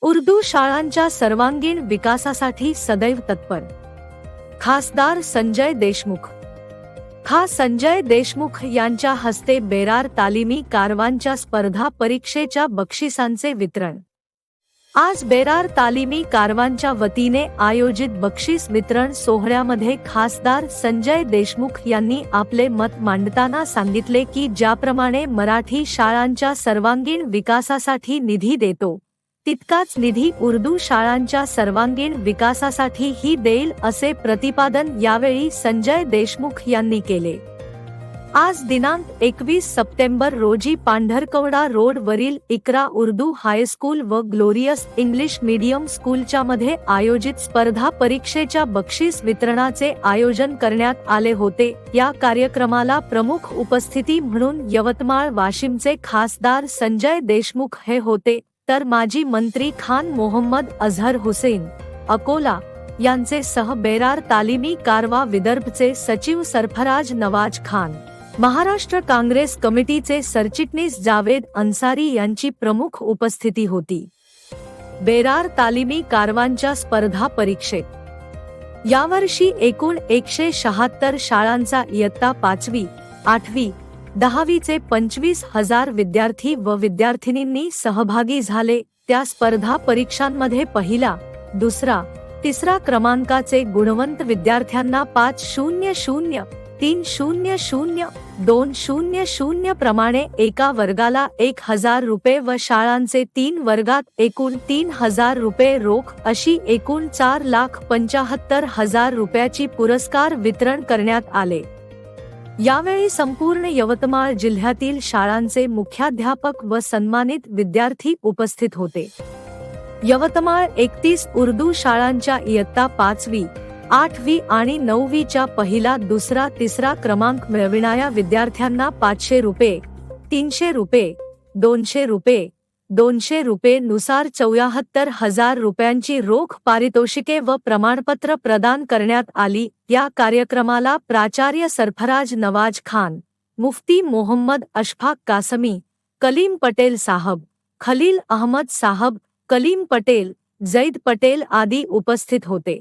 उर्दू शाळांच्या सर्वांगीण विकासासाठी सदैव तत्पर. खासदार संजय देशमुख. खा संजय देशमुख यांच्या हस्ते बेरार तालिमी कारवांच्या स्पर्धा परीक्षेच्या बक्षिसांचे वितरण. आज बेरार तालिमी कारवांच्या वतीने आयोजित बक्षीस वितरण सोहळ्यामध्ये खासदार संजय देशमुख यांनी आपले मत मांडताना सांगितले की ज्याप्रमाणे मराठी शाळांच्या सर्वांगीण विकासासाठी निधी देतो तितकाच निधी उर्दू शाळांच्या सर्वांगीण विकासासाठी ही देईल असे प्रतिपादन यावेळी संजय देशमुख यांनी केले. आज दिनांक एकवीस सप्टेंबर रोजी पांढरकवडा रोड वरील इकरा उर्दू हायस्कूल व ग्लोरियस इंग्लिश मीडियम स्कूलच्या मध्ये आयोजित स्पर्धा परीक्षेच्या बक्षीस वितरणाचे आयोजन करण्यात आले होते. या कार्यक्रमाला प्रमुख उपस्थिती म्हणून यवतमाळ वाशिमचे खासदार संजय देशमुख हे होते. तर माजी मंत्री खान मोहम्मद अझहर हुसेन अकोला यांचे सह बेरार तालिमी कारवा विदर्भचे सचिव सरफराज नवाज खान. महाराष्ट्र काँग्रेस कमिटीचे सरचिटणीस जावेद अन्सारी यांची प्रमुख उपस्थिती होती. बेरार तालिमी कारवांच्या स्पर्धा परीक्षेत. यावर्षी एकूण एकशे शहात्तर शाळांचा इयत्ता पाचवी आठवी दहावीचे पंचवीस हजार विद्यार्थी व विद्यार्थिनींनी सहभागी झाले. त्या स्पर्धा परीक्षांमध्ये पहिला दुसरा तिसरा क्रमांकाचे गुणवंत विद्यार्थ्यांना पाच शून्य शून्य तीन शून्य शून्य दोन शून्य शून्य प्रमाणे एका वर्गाला एक हजार रुपये व शाळांचे तीन वर्गात एकूण तीन हजार रुपये रोख अशी एकूण चार लाख पंचाहत्तर हजार रुपयाची पुरस्कार वितरण करण्यात आले. यावेळी संपूर्ण यवतमाळ जिल्ह्यातील शाळांचे मुख्याध्यापक व सन्मानित विद्यार्थी उपस्थित होते. यवतमाळ एकतीस उर्दू शाळांच्या इयत्ता पाचवी आठवी आणि नववीच्या पहिला दुसरा तिसरा क्रमांक मिळविणाऱ्या विद्यार्थ्यांना पाचशे रुपये तीनशे रुपये दोनशे रुपये दोनशे रुपये नुसार चौऱ्याहत्तर हजार रुपयांची रोख पारितोषिके व प्रमाणपत्र प्रदान करण्यात आली. या कार्यक्रमाला प्राचार्य सरफराज नवाज खान मुफ्ती मोहम्मद अशफाक कासमी कलीम पटेल साहब खलील अहमद साहब कलीम पटेल जैद पटेल आदी उपस्थित होते.